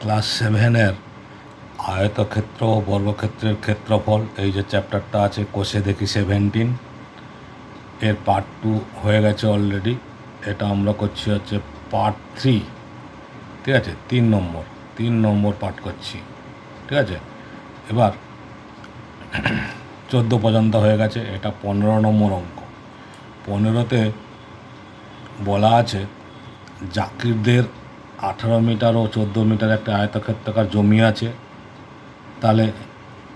Class সেভেনের আয়তক্ষেত্র ও বর্গক্ষেত্রের ক্ষেত্রফল, এই যে চ্যাপ্টারটা আছে, কোষে দেখি সেভেন্টিন। এর পার্ট টু হয়ে গেছে অলরেডি এটা আমরা করছি হচ্ছে পার্ট থ্রি ঠিক আছে? তিন নম্বর। তিন নম্বর পাঠ করছি। ঠিক আছে? এবার চোদ্দ পর্যন্ত হয়ে গেছে। এটা পনেরো নম্বর অঙ্ক। পনেরোতে বলা আছে জাকিরদের আঠারো মিটার ও চোদ্দ মিটার একটা আয়তক্ষেত্রাকার জমি আছে। তাহলে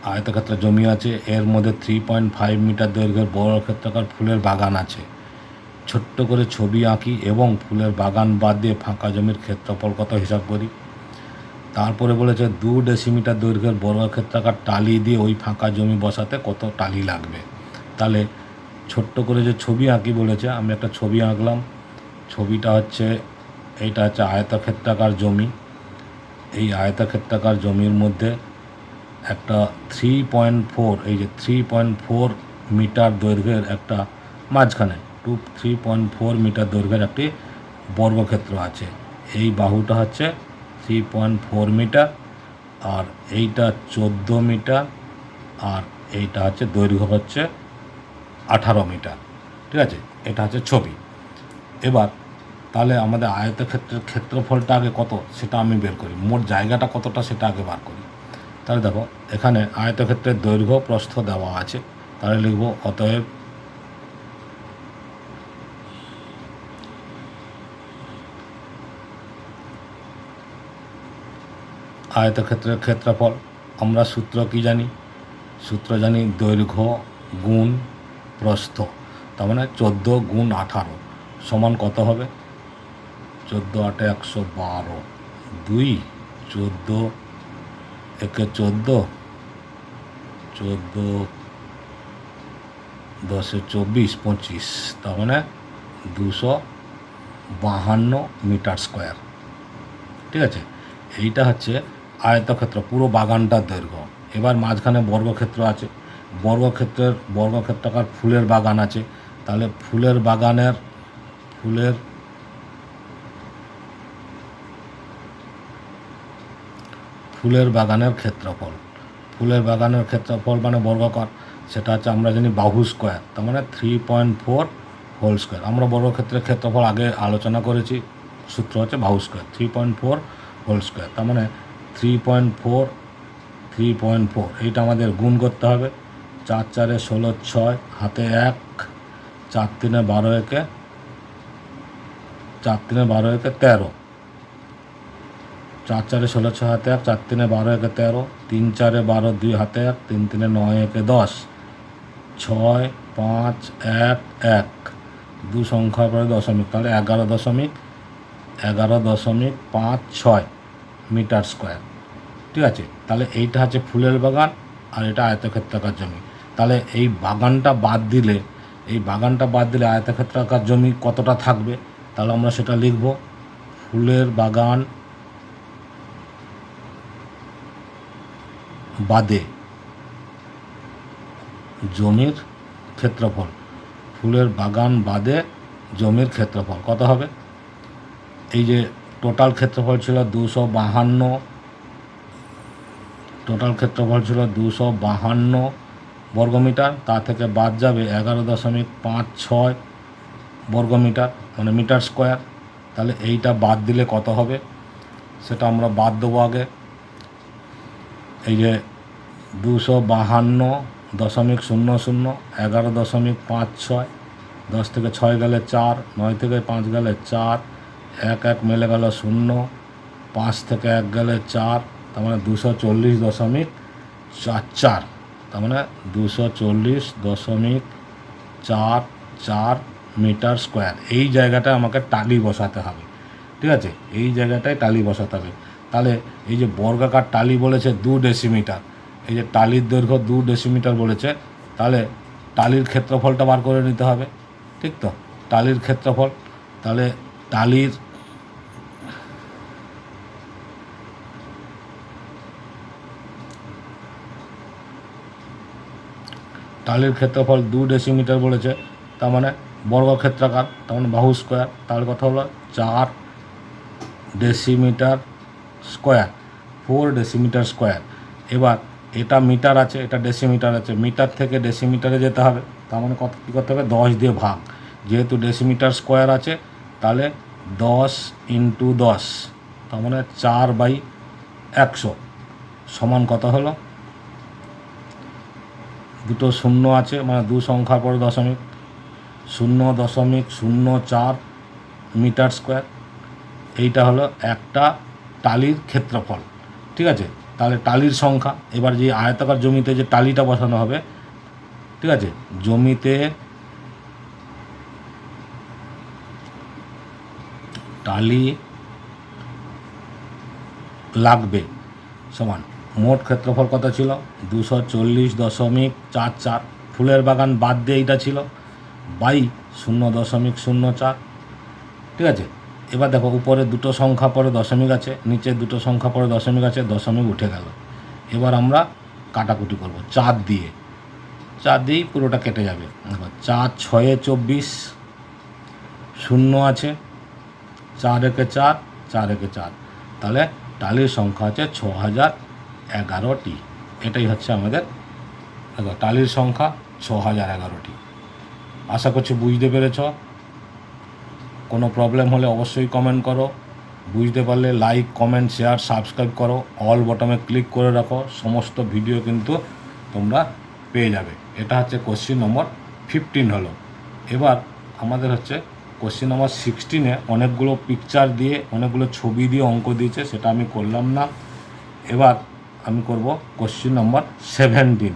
আয়তক্ষেত্র জমি আছে। এর মধ্যে থ্রি পয়েন্ট ফাইভ মিটার দৈর্ঘ্যের বড় ক্ষেত্রাকার ফুলের বাগান আছে। ছোট্ট করে ছবি আঁকি এবং ফুলের বাগান বাদ দিয়ে ফাঁকা জমির ক্ষেত্রফল কত হিসাব করি? তারপরে বলেছে দু ডেসিমিটার দৈর্ঘ্যের বর্গক্ষেত্রাকার টালি দিয়ে ওই ফাঁকা জমি বসাতে কত টালি লাগবে? তাহলে ছোট্ট করে যে ছবি আঁকি বলেছে, আমি একটা ছবি আঁকলাম। ছবিটা হচ্ছে এইটা হচ্ছে আয়তক্ষেত্রাকার জমি। এই আয়তক্ষেত্রাকার জমির মধ্যে একটা থ্রি পয়েন্ট ফোর এই যে থ্রি পয়েন্ট ফোর মিটার দৈর্ঘ্যের একটা মাঝখানে two three point four meter দৈর্ঘ্যের একটি বর্গক্ষেত্র আছে। এই বাহুটা হচ্ছে থ্রি পয়েন্ট ফোর মিটার, আর এইটা চোদ্দ মিটার, আর এইটা হচ্ছে দৈর্ঘ্য হচ্ছে আঠারো মিটার। ঠিক আছে? এটা হচ্ছে ছবি। এবার তাহলে আমাদের আয়তক্ষেত্রের ক্ষেত্রফলটা আগে কত সেটা আমি বের করি। মোট জায়গাটা কতটা সেটা আগে বার করি। তাহলে দেখো, এখানে আয়তক্ষেত্রের দৈর্ঘ্য প্রস্থ দেওয়া আছে। তাহলে লিখব, অতএব আয়তক্ষেত্রের ক্ষেত্রফল, আমরা সূত্র কি জানি? সূত্র জানি দৈর্ঘ্য গুণ প্রস্থ। তার মানে চোদ্দ গুণ আঠারো সমান কত হবে? চোদ্দ আটে একশো বারো। দুই, চোদ্দ, একে চোদ্দ চোদ্দ, দশে চব্বিশ, পঁচিশ। তার মানে দুশো বাহান্ন মিটার স্কোয়ার। ঠিক আছে? এইটা হচ্ছে আয়তক্ষেত্র, পুরো বাগানটার দৈর্ঘ্য। এবার মাঝখানে বর্গক্ষেত্র আছে। বর্গক্ষেত্রের, বর্গক্ষেত্রাকার ফুলের বাগান আছে। তাহলে ফুলের বাগানের, ফুলের ফুলের বাগানের ক্ষেত্রফল। ফুলের বাগানের ক্ষেত্রফল মানে বর্গকার। সেটা হচ্ছে আমরা জানি বাহু স্কোয়ার তার মানে three point four whole square আমরা বর্গক্ষেত্রের ক্ষেত্রফল আগে আলোচনা করেছি, সূত্র হচ্ছে বাহু square three point four whole square তার মানে three point four three point four এইটা আমাদের গুণ করতে হবে। চার চারে ষোলো, ছয়, হাতে এক, চার তিনে বারো একে, চার তিনে বারো একে তেরো। চার চারে ষোলো ছয় হাতে এক, চার তিনে বারো, একে তেরো, তিন চারে বারো, দুই হাতে এক, তিন তিনে নয়, একে দশ, ছয়, পাঁচ, এক এক। দু সংখ্যার পরে দশমিক, তাহলে এগারো দশমিক এগারো দশমিক পাঁচ, ছয় মিটার স্কোয়ার। ঠিক আছে? তাহলে এইটা হচ্ছে ফুলের বাগান আর এটা আয়তক্ষেত্রাকার জমি। তাহলে এই বাগানটা বাদ দিলে, এই বাগানটা বাদ দিলে আয়তক্ষেত্রাকার জমি কতটা থাকবে? তাহলে আমরা সেটা লিখব। ফুলের বাগান বাদে জমির ক্ষেত্রফল, ফুলের বাগান বাদে জমির ক্ষেত্রফল। কত হবে? এই যে টোটাল ক্ষেত্রফল ছিল দুশো বাহান্ন টোটাল ক্ষেত্রফল ছিল দুশো বাহান্ন বর্গমিটার, তা থেকে বাদ যাবে এগারো দশমিক পাঁচ ছয় বর্গমিটার মানে মিটার স্কোয়ার। তাহলে এইটা বাদ দিলে কত হবে? সেটা আমরা বাদ দেবো আগে। এই যে দুশো বাহান্ন দশমিক শূন্য শূন্য, এগারো দশমিক পাঁচ ছয়, দশ থেকে ছয় গেলে চার, নয় থেকে পাঁচ গেলে চার, এক এক মেলে গেল শূন্য, পাঁচ থেকে এক গেলে চার, তার মানে দুশো চল্লিশ দশমিক চার চার, তার মানে দুশো চল্লিশ দশমিক চার চার মিটার স্কোয়ার। এই জায়গাটায় আমাকে টালি বসাতে হবে, ঠিক আছে? এই জায়গাটায় টালি বসাতে হবে। তাহলে এই যে বর্গাকার টালি বলেছে দু ডেসিমিটার এই যে টালির দৈর্ঘ্য দু ডেসিমিটার বলেছে, তাহলে টালির ক্ষেত্রফলটা বার করে নিতে হবে, ঠিক তো? টালির ক্ষেত্রফল, তাহলে টালির টালির ক্ষেত্রফল দু ডেসিমিটার বলেছে, তার মানে বর্গক্ষেত্রাকার, তার মানে বাহু স্কোয়ার তার কথা হলো চার decimeter square four decimeter square এবার এটা মিটার আছে, এটা ডেসিমিটার আছে। মিটার থেকে ডেসিমিটারে যেতে হবে। তার মানে কত, কী করতে হবে? দশ দিয়ে ভাগ। যেহেতু ডেসিমিটার স্কোয়ার আছে, তাহলে দশ ইন্টু দশ, তার মানে চার বাই একশো। সমান কত হলো? দুটো শূন্য আছে মানে দু সংখ্যার পরে দশমিক। শূন্য দশমিক শূন্য চার মিটার স্কোয়ার। এইটা হলো একটা টালির ক্ষেত্রফল। ঠিক আছে? তাহলে টালির সংখ্যা, এবার যে আয়তাকার জমিতে যে টালিটা বসানো হবে, ঠিক আছে? জমিতে টালি লাগবে, সমান। মোট ক্ষেত্রফল কত ছিল? দুশো চল্লিশ দশমিক চার চার। ফুলের বাগান বাদ দিয়ে এইটা ছিল বাই শূন্য দশমিক শূন্য চার, ঠিক আছে? এবার দেখো, উপরে দুটো সংখ্যা পরে দশমিক আছে, নিচে দুটো সংখ্যা পরে দশমিক আছে, দশমিক উঠে গেল। এবার আমরা কাটাকুটি করব, চার দিয়ে। চার দিয়েই পুরোটা কেটে যাবে। দেখো, চার, ছয়ে চব্বিশ, শূন্য আছে, চার একে চার চার একে চার। তাহলে টালির সংখ্যা আছে ছ হাজার এগারোটি। এটাই হচ্ছে আমাদের, দেখো, টালির সংখ্যা ছ হাজার এগারোটি। আশা করছি বুঝতে পেরেছ। কোনো প্রবলেম হলে অবশ্যই কমেন্ট করো। বুঝতে পারলে লাইক কমেন্ট শেয়ার সাবস্ক্রাইব করো। অল বটমে ক্লিক করে রাখো। সমস্ত ভিডিও কিন্তু তোমরা পেয়ে যাবে। এটা হচ্ছে কোশ্চিন নম্বর ফিফটিন হলো। এবার আমাদের হচ্ছে কোশ্চিন নম্বর সিক্সটিনে অনেকগুলো পিকচার দিয়ে, অনেকগুলো ছবি দিয়ে অঙ্ক দিয়েছে, সেটা আমি করলাম না। এবার আমি করব কোশ্চিন নম্বর সেভেন্টিন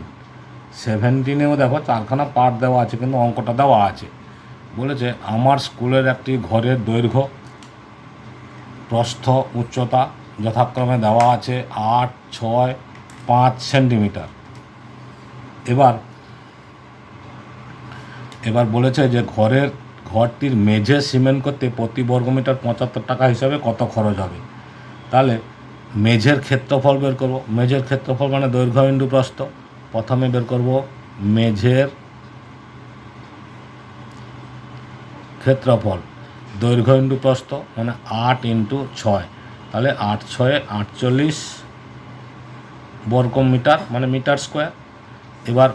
সেভেন্টিনেও দেখো চারখানা পার্ট দেওয়া আছে, কিন্তু অঙ্কটা দেওয়া আছে। বলেছে, আমার স্কুলের একটি ঘরের দৈর্ঘ্য, প্রস্থ উচ্চতা যথাক্রমে দেওয়া আছে আট, ছয়, পাঁচ সেন্টিমিটার। এবার এবার বলেছে যে, ঘরের, ঘরটির মেঝে সিমেন্ট করতে প্রতি বর্গমিটার পঁচাত্তর টাকা হিসাবে কত খরচ হবে? তাহলে, মেঝের ক্ষেত্রফল বের করব। মেঝের ক্ষেত্রফল মানে দৈর্ঘ্য ইন্টু প্রস্থ। প্রথমে বের করব মেঝের ক্ষেত্রফল। দৈর্ঘ্য ইন্টু প্রস্থ মানে আট ইন্টু ছয়। তাহলে আট ছয়ে আটচল্লিশ বর্গ মিটার মানে মিটার স্কোয়ার। এবার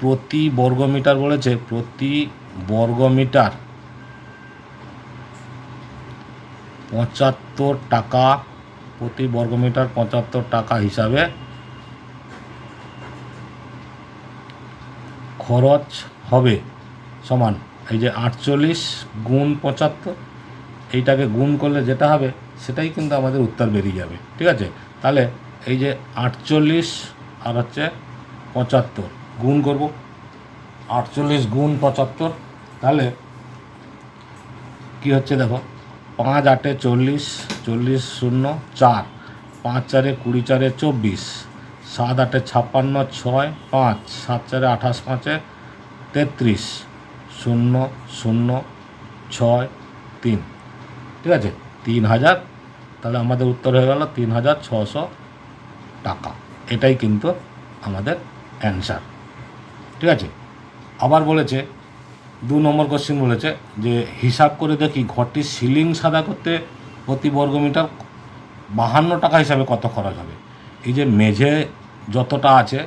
প্রতি বর্গ মিটার বলেছে, প্রতি বর্গ মিটার পঁচাত্তর টাকা, প্রতি বর্গ মিটার পঁচাত্তর টাকা হিসাবে খরচ হবে সমান। এই যে আটচল্লিশ গুণ পঁচাত্তর, এইটাকে গুণ করলে যেটা হবে, সেটাই কিন্তু আমাদের উত্তর বেরিয়ে যাবে, ঠিক আছে? তাহলে এই যে আটচল্লিশ আর হচ্ছে পঁচাত্তর, গুণ করব। আটচল্লিশ গুণ পঁচাত্তর, তাহলে কি হচ্ছে দেখো? পাঁচ আটে চল্লিশ চল্লিশ শূন্য, চার। পাঁচ চারে কুড়ি চারে চব্বিশ। সাত আটে ছাপ্পান্ন, ছয়, পাঁচ। সাত চারে আঠাশ, পাঁচে তেত্রিশ। শূন্য শূন্য, ছয়, তিন। ঠিক আছে? তিন হাজার, তাহলে আমাদের উত্তর হয়ে গেল তিন হাজার ছশো টাকা। এটাই কিন্তু আমাদের অ্যান্সার ঠিক আছে? আবার বলেছে, দু নম্বর কোশ্চেন বলেছে যে, হিসাব করে দেখি ঘরটির সিলিং সাদা করতে প্রতি বর্গমিটার বাহান্ন টাকা হিসাবে কত খরচ হবে? এই যে মেঝে যতটা আছে,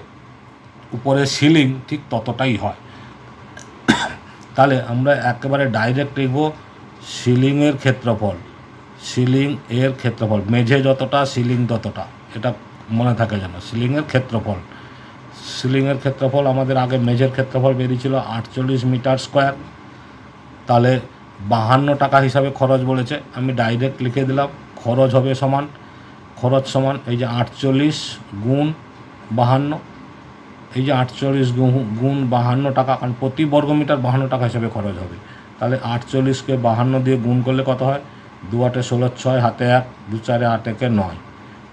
উপরে সিলিং ঠিক ততটাই হয়। তাহলে আমরা একেবারে ডাইরেক্ট লিখব সিলিংয়ের ক্ষেত্রফল। সিলিং এর ক্ষেত্রফল, মেঝে যতটা সিলিং ততটা। এটা মনে থাকে যেন সিলিংয়ের ক্ষেত্রফল। সিলিংয়ের ক্ষেত্রফল আমাদের আগে মেঝের ক্ষেত্রফল বেরিয়েছিল আটচল্লিশ মিটার স্কোয়ার। তাহলে বাহান্ন টাকা হিসাবে খরচ বলেছে। আমি ডাইরেক্ট লিখে দিলাম, খরচ হবে সমান, খরচ সমান এই যে আটচল্লিশ গুণ বাহান্ন। এই যে আটচল্লিশ গুণ- বাহান্ন টাকা, কারণ প্রতি বর্গমিটার বাহান্ন টাকা হিসাবে খরচ হবে। তাহলে আটচল্লিশকে বাহান্ন দিয়ে গুণ করলে কত হয়? দু আটে ষোলো ছয়, হাতে এক, দু চারে আট একে নয়।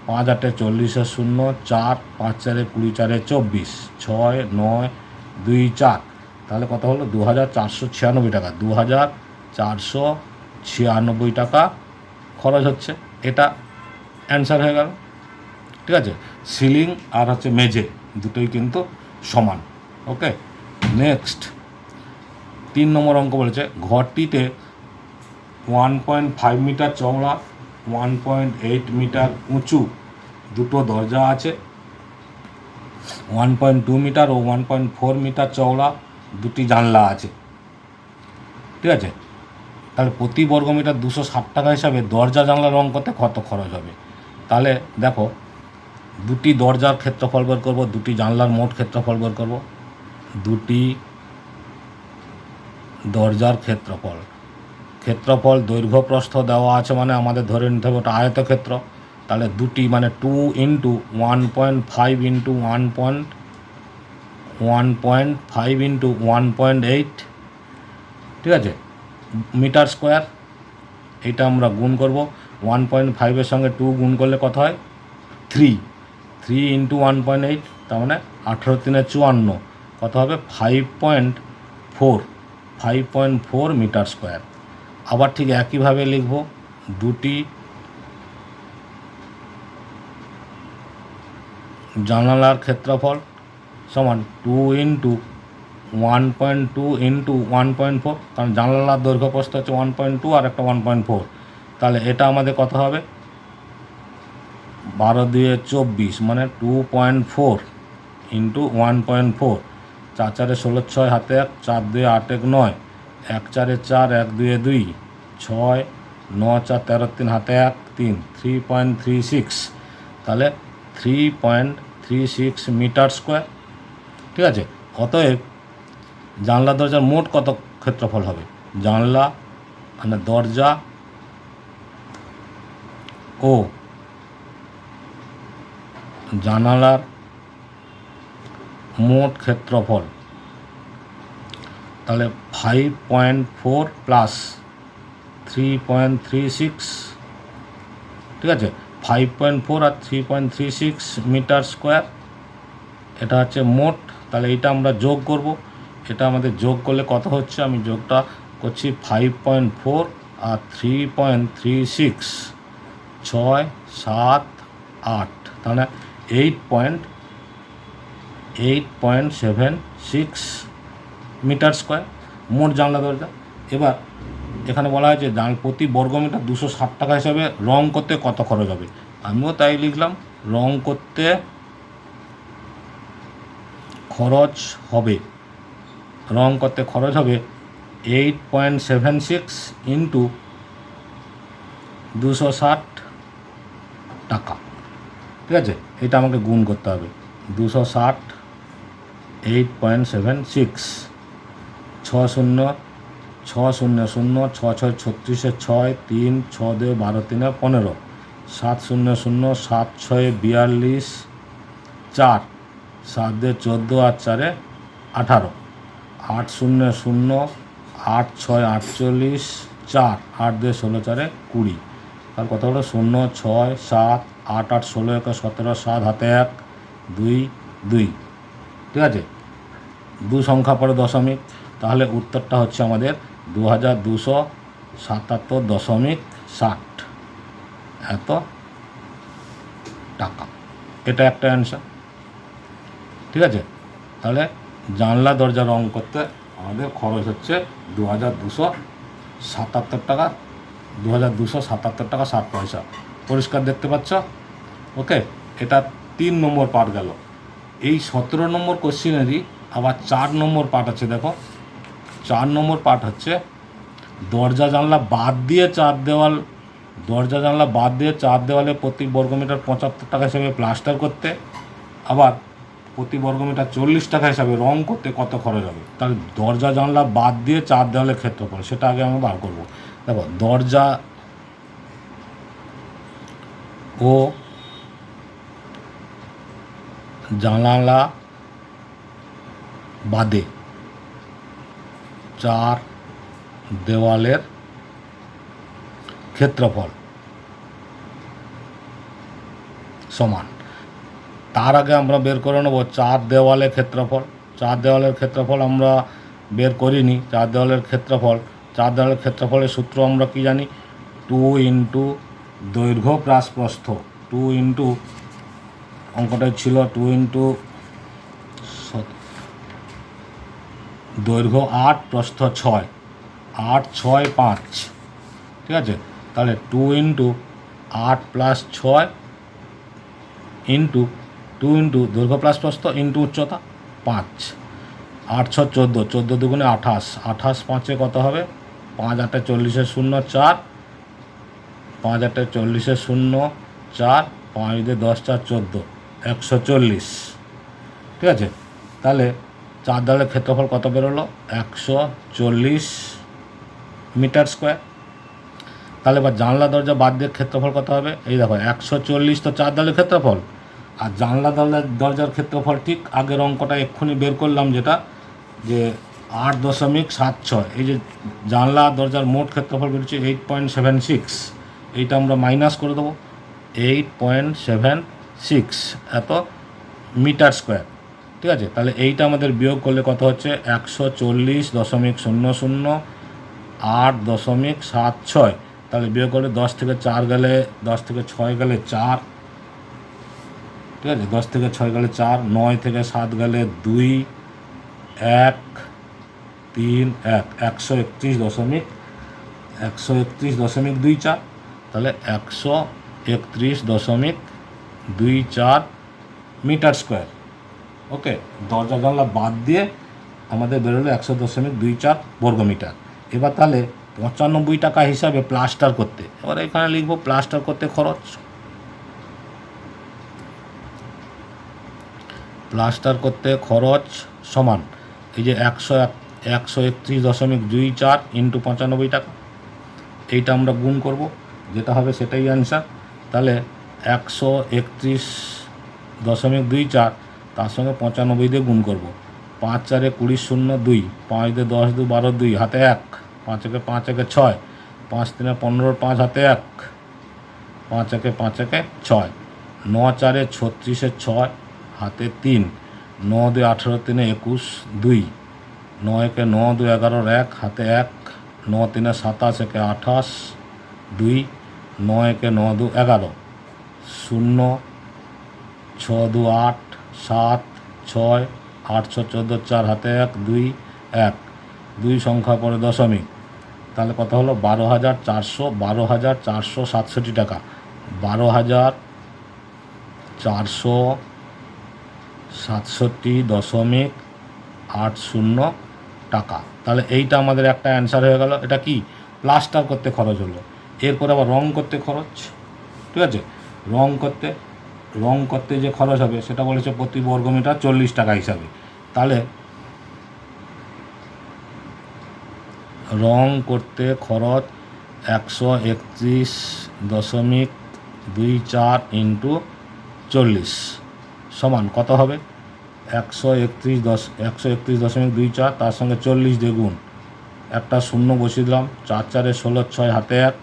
পাঁচ আটে চল্লিশে শূন্য, চার, পাঁচ চারে কুড়ি চারে চব্বিশ, ছয়, নয়, দুই, চার। তাহলে কত হলো? দু হাজার চারশো ছিয়ানব্বই টাকা। দু হাজার চারশো ছিয়ানব্বই টাকা খরচ হচ্ছে। এটা অ্যান্সার হয়ে গেল। ঠিক আছে? সিলিং আর হচ্ছে মেঝে। দুটোই কিন্তু সমান ওকে নেক্সট তিন নম্বর অঙ্ক বলেছে, ঘরটিতে ওয়ান পয়েন্ট ফাইভ মিটার চওড়া ওয়ান পয়েন্ট এইট মিটার উঁচু, দুটো দরজা আছে ওয়ান পয়েন্ট টু মিটার ও ওয়ান পয়েন্ট ফোর মিটার চওড়া, দুটি জানলা আছে, ঠিক আছে? তাহলে প্রতি বর্গ মিটার দুশো ষাট টাকা হিসাবে দরজা জানলা রং করতে কত খরচ হবে? তাহলে দেখো দুটি দরজার ক্ষেত্রফল বের করব, দুটি জানলার মোট ক্ষেত্রফল বের করব। দুটি দরজার ক্ষেত্রফল। ক্ষেত্রফল দৈর্ঘ্য প্রস্থ দেওয়া আছে মানে আমাদের ধরে নিতে হবে ওটা আয়তক্ষেত্র। তাহলে দুটি মানে two into one point five into one point one point five into one point eight ঠিক আছে? মিটার স্কোয়ার এটা আমরা গুণ করব। ওয়ান পয়েন্ট ফাইভের সঙ্গে টু গুণ করলে কত হয়? Three three into one point eight, তার মানে আঠেরো তিনে চুয়ান্ন। কত হবে? Five point four, five point four meter square. আবার ঠিক একইভাবে লিখব, দুটি জানালার ক্ষেত্রফল সমান two into one point two into one point four কারণ জানালার দৈর্ঘ্য প্রস্থ হচ্ছে ওয়ান পয়েন্ট টু আর একটা ওয়ান পয়েন্ট ফোর। তাহলে এটা আমাদের কত হবে? বারো দুয়ে চব্বিশ মানে two point four into one point four চার চারে ষোলো, ছয় হাতে এক, চার দুয়ে আট এক নয়, এক চারে চার, এক দুয়ে দুই, ছয় ন চার, তেরো, তিন হাতে এক, তিন থ্রি পয়েন্ট থ্রি সিক্স তাহলে three point three six meter square, ঠিক আছে? অতএব জানলা দরজার মোট কত ক্ষেত্রফল হবে? জানলা মানে দরজা ও জানালার মোট ক্ষেত্রফল। তাহলে five point four plus three point three six ঠিক আছে? ফাইভ পয়েন্ট ফোর আর three point three six meter square এটা হচ্ছে মোট। তাহলে এটা আমরা যোগ করব। এটা আমাদের যোগ করলে কত হচ্ছে? আমি যোগটা করছি ফাইভ পয়েন্ট ফোর আর থ্রি পয়েন্ট থ্রি সিক্স ছয়, সাত, আট। তাহলে eight point eight point seven six meter square মোট জানলা দরজা। এবার এখানে বলা হয়েছে জান প্রতি বর্গ মিটার দুশো ষাট টাকা হিসাবে রং করতে কত খরচ হবে? আমিও তাই লিখলাম, রং করতে খরচ হবে। রং করতে খরচ হবে eight point seven six into দুশো ষাট টাকা। ঠিক আছে? এটা আমাকে গুণ করতে হবে। দুশো ষাট এইট পয়েন্ট সেভেন সিক্স ছ শূন্য ছ শূন্য শূন্য ছ ছয় ছত্রিশে ছয়, তিন ছ দুই বারো তিনে পনেরো, সাত শূন্য শূন্য, সাত ছয়ে বিয়াল্লিশ, চার, সাত দিয়ে চোদ্দ আর চারে আঠারো, আট শূন্য শূন্য, আট ছয় আটচল্লিশ, চার, আট দিয়ে ষোলো চারে কুড়ি আর কত হলো? শূন্য, ছয়, সাত আট আট ষোলো একে সতেরো, সাত হাতে এক, দুই দুই। ঠিক আছে? দু সংখ্যা পরে দশমিক। তাহলে উত্তরটা হচ্ছে আমাদের দু হাজার দুশো সাতাত্তর দশমিক ষাট। এত টাকা। এটা একটা অ্যান্সার ঠিক আছে? তাহলে জানলা দরজা রং করতে আমাদের খরচ হচ্ছে দু হাজার দুশো সাতাত্তর টাকা। দু হাজার দুশো সাতাত্তর টাকা ষাট পয়সা। পরিষ্কার দেখতে পাচ্ছ? ওকে এটা তিন নম্বর পার্ট গেল। এই সতেরো নম্বর কোশ্চিনেরই আবার চার নম্বর পার্ট আছে, দেখো। চার নম্বর পার্ট হচ্ছে, দরজা জানলা বাদ দিয়ে চার দেওয়াল, দরজা জানলা বাদ দিয়ে চার দেওয়ালে প্রতি বর্গমিটার পঁচাত্তর টাকা হিসেবে প্লাস্টার করতে, আবার প্রতি বর্গমিটার চল্লিশ টাকা হিসাবে রং করতে কত খরচ হবে? তাহলে দরজা জানলা বাদ দিয়ে চার দেওয়ালের ক্ষেত্রফল, সেটা আগে আমি বার করব। দেখো, দরজা ও জানালা বাদে চার দেওয়ালের ক্ষেত্রফল সমান। তার আগে আমরা বের করে নেব চার দেওয়ালের ক্ষেত্রফল। চার দেওয়ালের ক্ষেত্রফল আমরা বের করিনি। চার দেওয়ালের ক্ষেত্রফল। চার দেওয়ালের ক্ষেত্রফলের সূত্র আমরা কি জানি? টু ইন্টু দৈর্ঘ্য প্লাস প্রস্থ টু ইন্টু অঙ্কটাই ছিল টু ইন্টু দৈর্ঘ্য আট, প্রস্থ ছয়। আট, ছয়, পাঁচ। ঠিক আছে? তাহলে টু ইন্টু আট প্লাস ছয় ইন্টু টু ইন্টু দৈর্ঘ্য প্লাস প্রস্থ ইন্টু উচ্চতা পাঁচ। আট ছ চোদ্দ। চোদ্দ দুগুণে আঠাশ। আঠাশ পাঁচে কত হবে? পাঁচ, আটে চল্লিশে শূন্য, চার। পাঁচ আটে চল্লিশে শূন্য, চার, পাঁচ দিয়ে দশ, চার, চোদ্দ, একশো চল্লিশ। ঠিক আছে? তাহলে চার দেওয়ালের ক্ষেত্রফল কত বেরোলো? একশো চল্লিশ মিটার স্কোয়ার। তাহলে এবার জানলা দরজা বাদ দিয়ে ক্ষেত্রফল কত হবে? এই দেখো, একশো চল্লিশ তো চার দেওয়ালের ক্ষেত্রফল। আর জানলা দলের দরজার ক্ষেত্রফল ঠিক আগের অঙ্কটা এক্ষুনি বের করলাম যেটা, যে আট দশমিক সাত ছয়। এই যে জানলা দরজার মোট ক্ষেত্রফল বেরোচ্ছে এইট পয়েন্ট সেভেন সিক্স এইটা আমরা মাইনাস করে দেবো। এইট পয়েন্ট সেভেন সিক্স এত মিটার স্কোয়ার ঠিক আছে? তাহলে এইটা আমাদের বিয়োগ করলে কত হচ্ছে? একশো চল্লিশ দশমিক শূন্য শূন্য আট দশমিক সাত ছয়। তাহলে বিয়োগ করলে দশ থেকে চার গেলে দশ থেকে ছয় গেলে চার। ঠিক আছে? দশ থেকে ছয় গেলে চার, নয় থেকে সাত গেলে দুই, এক, তিন, এক। একশো একত্রিশ দশমিক, একশো একত্রিশ দশমিক দুই চার। তাহলে একশো একত্রিশ দশমিক দুই চার মিটার স্কোয়ার। ওকে, দরজা জানলা বাদ দিয়ে আমাদের বেরোলো একশো দশমিক দুই চার বর্গমিটার এবার তাহলে পঁচানব্বই টাকা হিসাবে প্লাস্টার করতে। এবার এখানে লিখব প্লাস্টার করতে খরচ। প্লাস্টার করতে খরচ সমান, এই যে একশো এক, একশো একত্রিশ দশমিক দুই চার ইন্টু পঁচানব্বই টাকা। এইটা আমরা গুণ করব। যেটা হবে সেটাই অ্যান্সার তাহলে একশো একত্রিশ দশমিক দুই চার, তার সঙ্গে পঁচানব্বই দিয়ে গুণ করব। পাঁচ চারে কুড়ি শূন্য দুই, পাঁচ দিয়ে দশ দু বারো দুই, হাতে এক। পাঁচ একে পাঁচ একে ছয়, পাঁচ তিনে পনেরো, পাঁচ হাতে এক। পাঁচ একে পাঁচ একে ছয়। ন চারে ছত্রিশে ছয়, হাতে তিন। ন দুই আঠেরো তিনে একুশ দুই। ন একে ন দু এগারোর এক, হাতে এক। ন তিনে সাতাশ একে আঠাশ দুই। ন একে ন দু এগারো। শূন্য, ছ দু আট, সাত, ছয়, আট, ছ, চোদ্দ, চার, হাতে এক, দুই এক। দুই সংখ্যা পরে দশমিক। তাহলে কথা হলো? বারো হাজার চারশো, বারো হাজার চারশো সাতষট্টি টাকা। বারো হাজার চারশো সাতষট্টি দশমিক আট শূন্য টাকা। তাহলে এইটা আমাদের একটা অ্যান্সার হয়ে গেল। এটা কি? প্লাস্টার করতে খরচ হলো। এরপর আবার রং করতে খরচ, ঠিক আছে? রং করতে রং করতে যে খরচ হবে, সেটা বলেছে প্রতি বর্গমিটার চল্লিশ টাকা হিসাবে। তাহলে রং করতে খরচ একশো একত্রিশ দশমিক দুই চার ইন্টু চল্লিশ। সমান কত হবে? একশো একত্রিশ দশ, একশো একত্রিশ দশমিক দুই চার, তার সঙ্গে চল্লিশ দ্বিগুণ। একটা শূন্য বসিয়ে দিলাম, চার চারে ষোলো, ছয় হাতে এক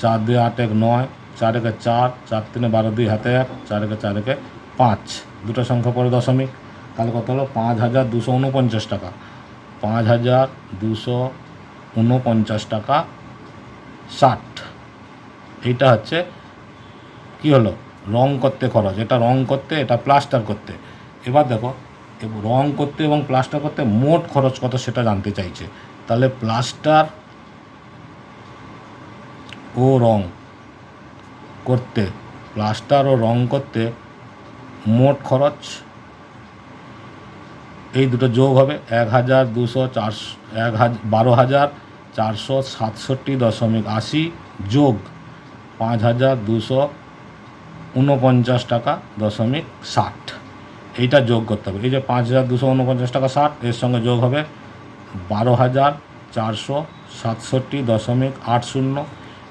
চার দুই আট এক নয়, চার একে চার চার তিনে বারো দুই হাতে এক, চার একে চার একে পাঁচ। দুটো সংখ্যা পরে দশমিক। তাহলে কত হলো? পাঁচ হাজার দুশো উনপঞ্চাশ টাকা। পাঁচ হাজার দুশো উনপঞ্চাশ টাকা ষাট। এইটা হচ্ছে কি হলো? রং করতে খরচ। এটা রং করতে, এটা প্লাস্টার করতে। এবার দেখো রং করতে এবং প্লাস্টার করতে মোট খরচ কত সেটা জানতে চাইছে। তাহলে প্লাস্টার ও রং করতে, প্লাস্টার ও রং করতে মোট খরচ এই দুটো যোগ হবে এক হাজার দুশো চারশো, এক হাজার বারো হাজার চারশো সাতষট্টি দশমিক আশি যোগ পাঁচ হাজার দুশো উনপঞ্চাশ টাকা দশমিক ষাট। এইটা যোগ করতে হবে। এই যে পাঁচ হাজার দুশো উনপঞ্চাশ টাকা ষাট, এর সঙ্গে যোগ হবে বারো হাজার চারশো সাতষট্টি দশমিক আট শূন্য।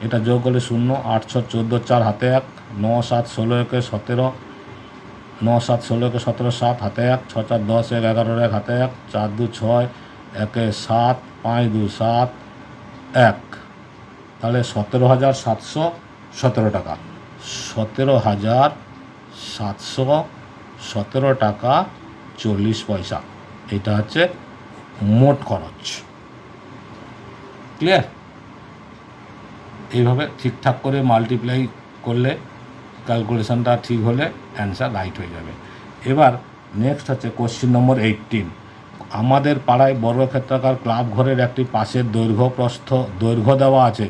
এটা যোগ করলে শূন্য আটশো চোদ্দ, চার, হাতে এক, ন, সাত, ষোলো, একে সতেরো, ন, সাত, ষোলো, একে সতেরো, সাত, হাতে এক, ছ, চার, দশ, এক এগারোর এক, হাতে এক, চার দু ছয়, একে সাত, পাঁচ দু সাত, এক। তাহলে সতেরো হাজার সাতশো সতেরো টাকা। সতেরো হাজার সাতশো সতেরো টাকা চল্লিশ পয়সা। এটা হচ্ছে মোট খরচ। ক্লিয়ার এইভাবে ঠিকঠাক করে মাল্টিপ্লাই করলে ক্যালকুলেশনটা ঠিক হলে অ্যান্সার রাইট হয়ে যাবে। এবার নেক্সট হচ্ছে কোশ্চিন নম্বর এইটিন আমাদের পাড়ায় বর্গক্ষেত্রাকার ক্লাব ঘরের একটি পাশের দৈর্ঘ্য প্রস্থ দৈর্ঘ্য দেওয়া আছে।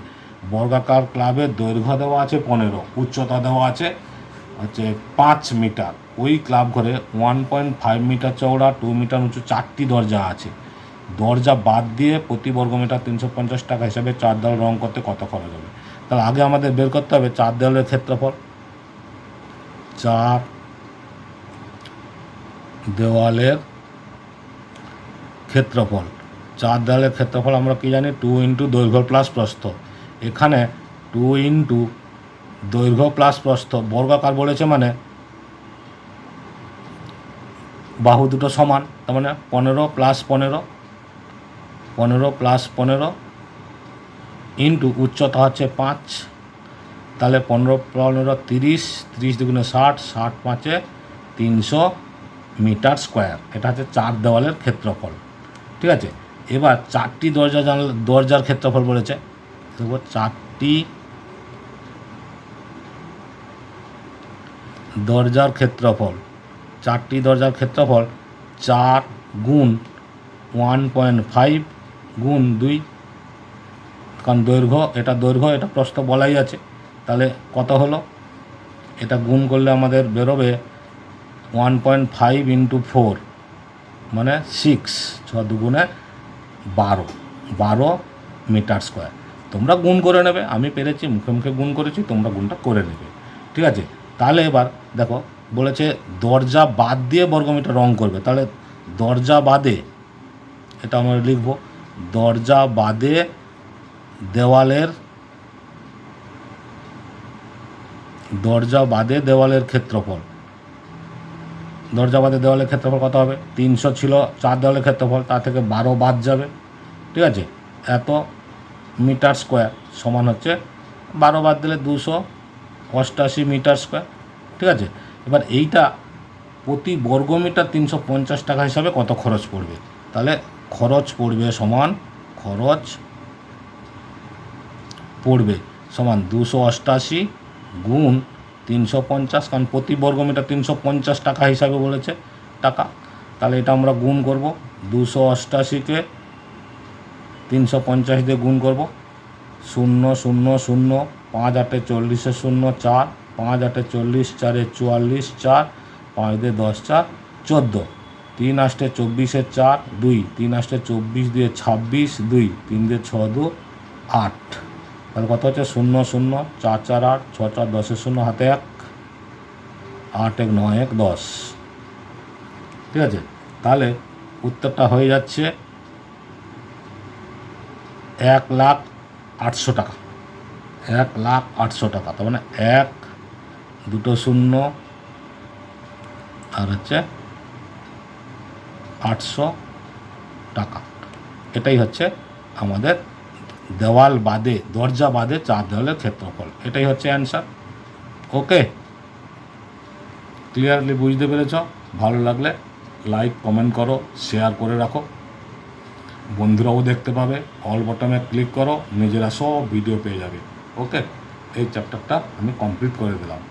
বর্গাকার ক্লাবের দৈর্ঘ্য দেওয়া আছে পনেরো, উচ্চতা দেওয়া আছে হচ্ছে পাঁচ মিটার ওই ক্লাব ঘরে ওয়ান পয়েন্ট ফাইভ মিটার চওড়া টু মিটার উঁচু চারটি দরজা আছে। দরজা বাদ দিয়ে প্রতি বর্গমিটার তিনশো পঞ্চাশ টাকা হিসাবে চার দেওয়াল রং করতে কত খরচ হবে? তাহলে আগে আমাদের বের করতে হবে চার দেওয়ালের ক্ষেত্রফল। চার দেওয়ালের ক্ষেত্রফল। চার দেওয়ালের ক্ষেত্রফল আমরা কি জানি? টু ইন্টু দৈর্ঘ্য প্লাস প্রস্থ। এখানে টু ইন্টু দৈর্ঘ্য প্লাস প্রস্থ, বর্গাকার বলেছে মানে বাহু দুটো সমান, তার মানে পনেরো প্লাস পনেরো পনেরো প্লাস পনেরো ইন্টু উচ্চতা হচ্ছে পাঁচ। তাহলে পনেরো পনেরো তিরিশ তিরিশ দুগুণে ষাট ষাট পাঁচে তিনশো মিটার স্কোয়ার এটা হচ্ছে চার দেওয়ালের ক্ষেত্রফল। ঠিক আছে? এবার চারটি দরজা জানলা দরজার ক্ষেত্রফল বলেছে। দেখব চারটি দরজার ক্ষেত্রফল। চারটি দরজার ক্ষেত্রফল চার গুণ ওয়ান পয়েন্ট ফাইভ গুণ দুই। কারণ দৈর্ঘ্য, এটা দৈর্ঘ্য, এটা প্রস্থ বলাই আছে। তাহলে কত হলো? এটা গুণ করলে আমাদের বেরোবে one point five into four মানে সিক্স ছ দুগুণে বারো বারো মিটার স্কোয়ার। তোমরা গুণ করে নেবে, আমি পেরেছি, মুখে মুখে গুণ করেছি, তোমরা গুণটা করে নেবে। ঠিক আছে? তাহলে এবার দেখো, বলেছে দরজা বাদ দিয়ে বর্গমিটার রং করবে। তাহলে দরজা বাদে, এটা আমরা লিখব দরজা বাদে দেওয়ালের, দরজা বাদে দেওয়ালের ক্ষেত্রফল। দরজা বাদে দেওয়ালের ক্ষেত্রফল কত হবে? তিনশো ছিল, চার দেওয়ালের ক্ষেত্রফল তা থেকে বারো বাদ যাবে। ঠিক আছে? এত মিটার স্কোয়ার সমান হচ্ছে বারো বাদ দিলে দুশো অষ্টাশি মিটার স্কোয়ার। ঠিক আছে? এবার এইটা প্রতি বর্গমিটার তিনশো পঞ্চাশ টাকা হিসাবে কত খরচ পড়বে? তাহলে খরচ পড়বে সমান, খরচ পড়বে সমান দুশো অষ্টাশি গুণ তিনশো পঞ্চাশ, কারণ প্রতি বর্গমিটার তিনশো পঞ্চাশ টাকা হিসাবে বলেছে টাকা। তাহলে এটা আমরা গুণ করব, দুশো অষ্টাশিকে তিনশো পঞ্চাশ দিয়ে গুণ করব, শূন্য শূন্য শূন্য, পাঁচ আটে চল্লিশে শূন্য, চার, পাঁচ আটে চল্লিশ, চারে চুয়াল্লিশ, চার, পাঁচ দিয়ে দশ, চার, চোদ্দ। তিন আষ্টে চব্বিশে চার, দুই। তিন আষ্টে চব্বিশ দিয়ে ছাব্বিশ, দুই। তিন দিয়ে ছ, দু, আট। তাহলে কত হচ্ছে? শূন্য শূন্য, চার চার, আট, ছ, চার, দশের শূন্য, হাতে এক, আট, এক, নয়, এক, দশ। ঠিক আছে? তাহলে উত্তরটা হয়ে যাচ্ছে এক লাখ আটশো টাকা। এক লাখ আটশো টাকা। তার মানে এক, দুটো শূন্য, আর হচ্ছে আটশো টাকা। এটাই হচ্ছে আমাদের দেওয়াল বাদে, দরজা বাদে চার দেওয়ালের ক্ষেত্রফল। এটাই হচ্ছে অ্যান্সার ওকে ক্লিয়ারলি বুঝতে পেরেছ? ভালো লাগলে লাইক কমেন্ট করো শেয়ার করে রাখো। বন্ধুরাও দেখতে পাবে। অল বটমে ক্লিক করো, নিজেরা সব ভিডিও পেয়ে যাবে। ওকে এই চ্যাপ্টারটা আমি কমপ্লিট করে দিলাম।